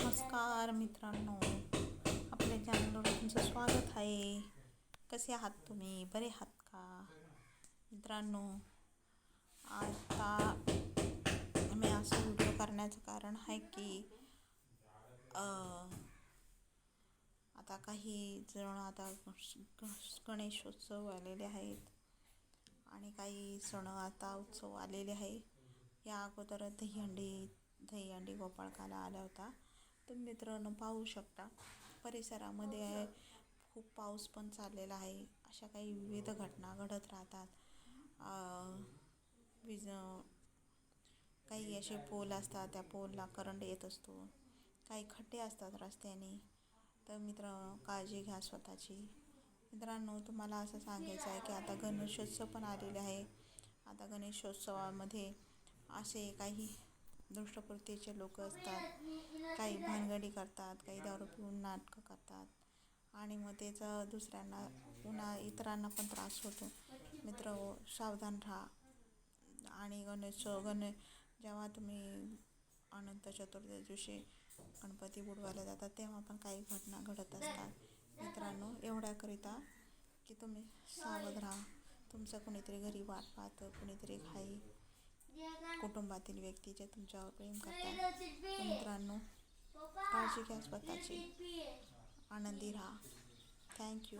नमस्कार मित्रांनो. आपल्या चॅनलवर तुमचं स्वागत आहे. कसे आहात तुम्ही? बरे आहात का? मित्रांनो आता मी असं व्हिडिओ करण्याचं कारण आहे की आता काही जण आता ग- गणेशोत्सव आलेले आहेत आणि काही सण आता उत्सव आलेले आहे. या अगोदर दहीहंडी दहीहंडी गोपाळकाला आला होता. तुम्ही मित्रांनो पाहू शकता. परिसरामध्ये खूप पाऊस पण चाललेला आहे. अशा काही विविध घटना घडत राहतात. विज काही असे पोल असतात. त्या पोलला करंट येत असतो. काही खड्डे असतात रस्त्याने. तर मित्र काळजी घ्या स्वतःची. मित्रांनो तुम्हाला असं सांगायचं आहे की आता गणेशोत्सव पण आलेले आहे. आता गणेशोत्सवामध्ये असे काही दृष्टपूर्तीचे लोक असतात. काही भानगडी करतात काही दारू पिऊन नाटकं करतात. आणि मग त्याचा दुसऱ्यांना पुन्हा इतरांना पण त्रास होतो. मित्र सावधान राहा. आणि गणेश गणे जेव्हा तुम्ही अनंत चतुर्दशी दिवशी गणपती बुडवायला जातात तेव्हा पण काही घटना घडत असतात. मित्रांनो एवढ्याकरिता की तुम्ही सावध राहा. तुमचं कुणीतरी घरी वाट पाहतं कुणीतरी खाई कुटुंबातील व्यक्ती जे तुमच्यावर प्रेम करतात मित्रांनो काळजी घ्या स्वतःची. आनंदी राहा. थँक्यू